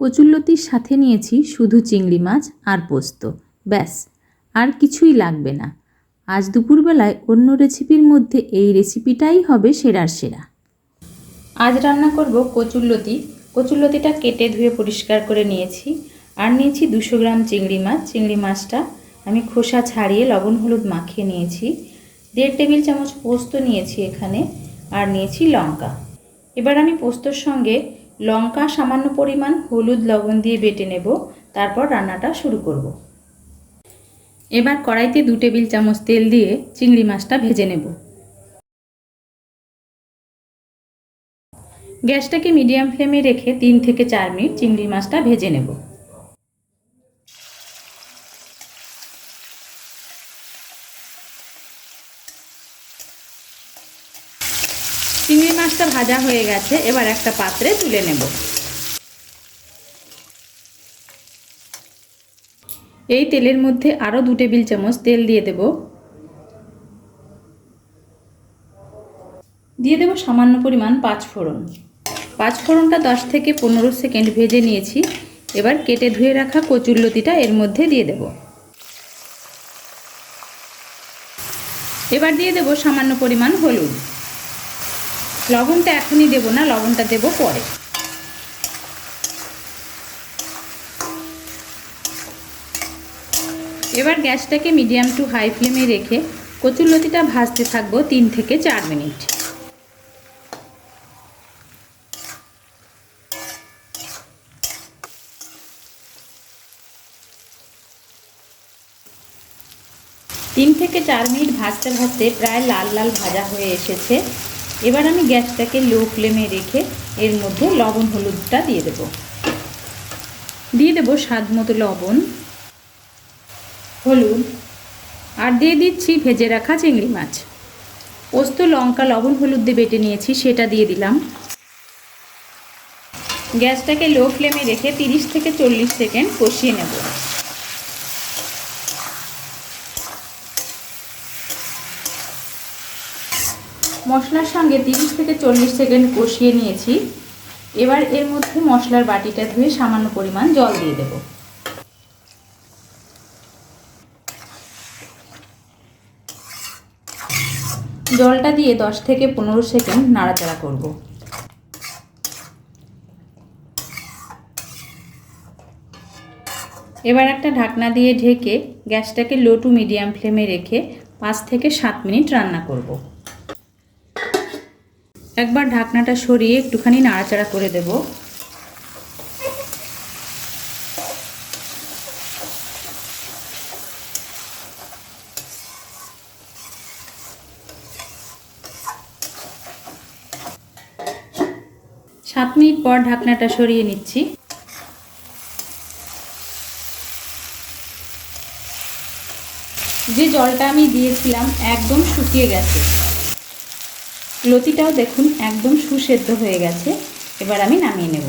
কচুল্লতির সাথে নিয়েছি শুধু চিংড়ি মাছ আর পোস্ত। ব্যাস, আর কিছুই লাগবে না। আজ দুপুরবেলায় অন্য রেসিপির মধ্যে এই রেসিপিটাই হবে সেরার সেরা। আজ রান্না করব কচুল্লতি কচুল্লতিটা কেটে ধুয়ে পরিষ্কার করে নিয়েছি। আর নিয়েছি দুশো গ্রাম চিংড়ি মাছ। চিংড়ি মাছটা আমি খোসা ছাড়িয়ে লবণ হলুদ মাখিয়ে নিয়েছি। দেড় টেবিল চামচ পোস্ত নিয়েছি এখানে। আর নিয়েছি লঙ্কা। এবার আমি পোস্তর সঙ্গে লঙ্কা সামান্য পরিমাণ হলুদ লবণ দিয়ে বেটে নেব, তারপর রান্নাটা শুরু করব। এবার কড়াইতে দু টেবিল চামচ তেল দিয়ে চিংড়ি মাছটা ভেজে নেব। গ্যাসটাকে মিডিয়াম ফ্লেমে রেখে তিন থেকে চার মিনিট চিংড়ি মাছটা ভেজে নেব। চিংড়ি মাছটা ভাজা হয়ে গেছে, এবার একটা পাত্রে তুলে নেব। এই তেলের মধ্যে আরও দু টেবিল চামচ তেল দিয়ে দেব। দিয়ে দেব সামান্য পরিমাণ পাঁচ ফোড়ন পাঁচ ফোড়নটা দশ থেকে পনেরো সেকেন্ড ভেজে নিয়েছি। এবার কেটে ধুয়ে রাখা কচুরলতিটা এর মধ্যে দিয়ে দেব। এবার দিয়ে দেব সামান্য পরিমাণ হলুদ। লবণটা এখনই দেব না, লবণটা দেব পরে। এবার গ্যাসটাকে মিডিয়াম টু হাই ফ্লেমে রেখে কচুরলতিটা ভাজতে থাকব তিন থেকে চার মিনিট। তিন থেকে চার মিনিট ভাজতে ভাজতে প্রায় লাল লাল ভাজা হয়ে এসেছে। এবার আমি গ্যাসটাকে লো ফ্লেমে রেখে এর মধ্যে লবণ, হলুদটা দিয়ে দেব। দিয়ে দেব স্বাদ মতো লবণ, হলুদ, আর দিয়ে দিচ্ছি ভেজে রাখা চিংড়ি মাছ। পোস্ত, লঙ্কা, লবণ, হলুদ দিয়ে বেটে নিয়েছি, সেটা দিয়ে দিলাম। গ্যাসটাকে লো ফ্লেমে রেখে তিরিশ থেকে চল্লিশ সেকেন্ড কষিয়ে নেব। মশলার সঙ্গে তিরিশ থেকে চল্লিশ সেকেন্ড কষিয়ে নিয়েছি। এবার এর মধ্যে মশলার বাটিটা ধুয়ে সামান্য পরিমাণ জল দিয়ে দেব। জলটা দিয়ে দশ থেকে পনেরো সেকেন্ড নাড়াচাড়া করব। এবার একটা ঢাকনা দিয়ে ঢেকে গ্যাসটাকে লো টু মিডিয়াম ফ্লেমে রেখে পাঁচ থেকে সাত মিনিট রান্না করব। একবার ঢাকনাটা সরিয়ে একটুখানি নাড়াচাড়া করে দেব। সাত মিনিট পর ঢাকনাটা সরিয়ে নিচ্ছি। যে জলটা আমি দিয়েছিলাম একদম শুকিয়ে গেছে। লতিটাও দেখুন একদম সুসেদ্ধ হয়ে গেছে। এবার আমি নামিয়ে নেব।